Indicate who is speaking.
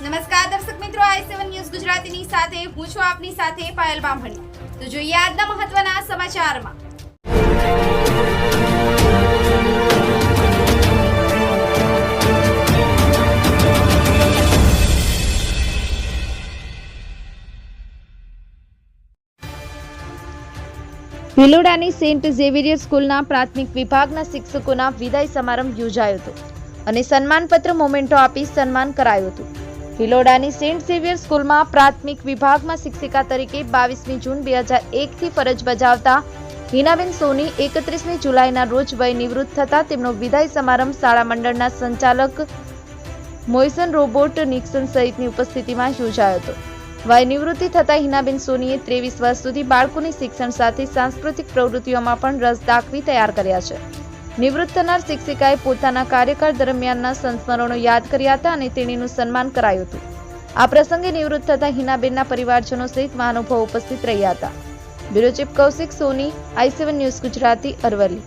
Speaker 1: નમસ્કાર દર્શક મિત્રો, આઈ સેવન ન્યૂઝ ગુજરાતીની સાથે, હું છું આપની સાથે પાયલ બામણી. તો જોઈએ આજના મહત્વના સમાચારમાં. ભિલોડાની સેન્ટ ઝેવિયર સ્કૂલના પ્રાથમિક વિભાગના શિક્ષકોના વિદાય સમારંભ યોજાયો હતો અને સન્માનપત્ર મોમેન્ટો આપી સન્માન કરાયું હતું. ભિલોડાની સેન્ટ ઝેવિયર સ્કૂલમાં પ્રાથમિક વિભાગમાં શિક્ષિકા તરીકે બાવીસમી જૂન બે હજાર એકથી ફરજ બજાવતા હિનાબેન સોની એકત્રીસમી જુલાઈના રોજ વય નિવૃત્ત થતા તેમનો વિદાય સમારંભ શાળા મંડળના સંચાલક મોઇસન રોબોટ નિક્સન સહિતની ઉપસ્થિતિમાં યોજાયો હતો. વય નિવૃત્તિ થતાં હિનાબેન સોનીએ ત્રેવીસ વર્ષ સુધી બાળકોની શિક્ષણ સાથે સાંસ્કૃતિક પ્રવૃત્તિઓમાં પણ રસ દાખવી તૈયાર કર્યા છે. નિવૃત્ત થનાર શિક્ષિકાએ પોતાના કાર્યકાળ દરમિયાનના સંસ્મરણો યાદ કર્યા હતા અને તેણીનું સન્માન કરાયું હતું. આ પ્રસંગે નિવૃત્ત થતા હિનાબેનના પરિવારજનો સહિત મહાનુભાવો ઉપસ્થિત રહ્યા હતા. Bureau chief Kaushik Soni, I news Gujarati Aravalli.